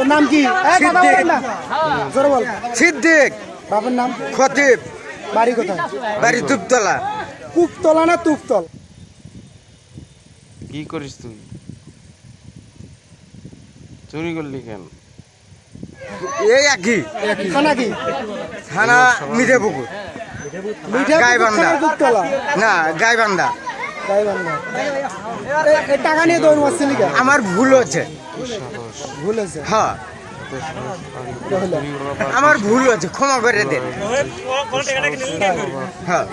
তোর নাম কি? সিদ্দিক। বাবার নাম? খতিব। বাড়ি কোথায়? বাড়ি তুপতলা। কুপতলা না তুপতল? কি করিস তুই? চুরি করলি কেন? এই একই। খানা কি? থানা মিঠে পুকুর গাইবান্ধা। না গাইবান্ধা। গাইবান্ধা। টাকা নিয়ে দৌড় মারছিলি কেন? আমার ভুল হচ্ছে। হ্যাঁ। আমার ভুল আছে ক্ষমা করে দেন। হ্যাঁ।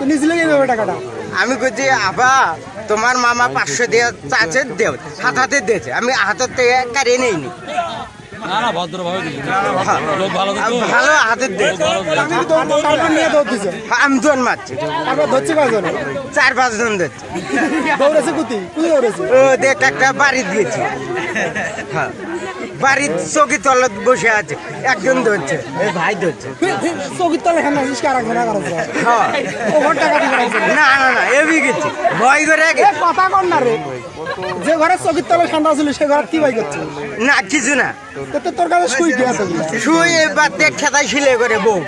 আমি কইছি আবা তোমার মামা পাঁচশো দিয়ে চাচে দেও হাত হাতে দিয়েছে। আমি হাতের থেকে কারিয়ে নেইনি। না না ভদ্রভাবে হ্যাঁ। লোক ভালো তো ভালো হাতের দিয়েছে তো দৌড়- তারপর নিয়ে দৌড় দিছে আমি দোন মারছি। তারপর ধরছি কয়জন? চার পাঁচ জন দিচ্ছে দৌড়েছে কুতি? কুতি দৌড়েছে? ও দেখ একটা বাড়ি দিয়েছি। হ্যাঁ। বাড়ির চৌকি তলত বসে আছে। একজন ধরছে। ভাই ধরছে। তলে খানা কারা ঘোরা করেছে হ্যাঁ। না না না এবি গেছি ভয় করে এ গেছি। কথা কর না রে। যে ঘরে চৌকির তলে ঠান্ডা ছিল সে ঘরে কি ভাই করছে? না কিছু না। তো তোর কাছে শুই দিয়ে আছে? শুই এই দেখ খেতা শিলে করে বউ।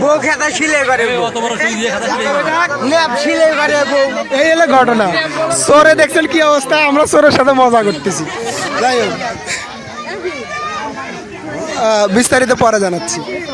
বউ খেতা শিলে করে ন্যাপ সিলে করে বউ। এই হলো ঘটনা। সোরে দেখছেন কি অবস্থা? আমরা সোরের সাথে মজা করতেছি। যাই হোক। আহ, বিস্তারিত পরে জানাচ্ছি।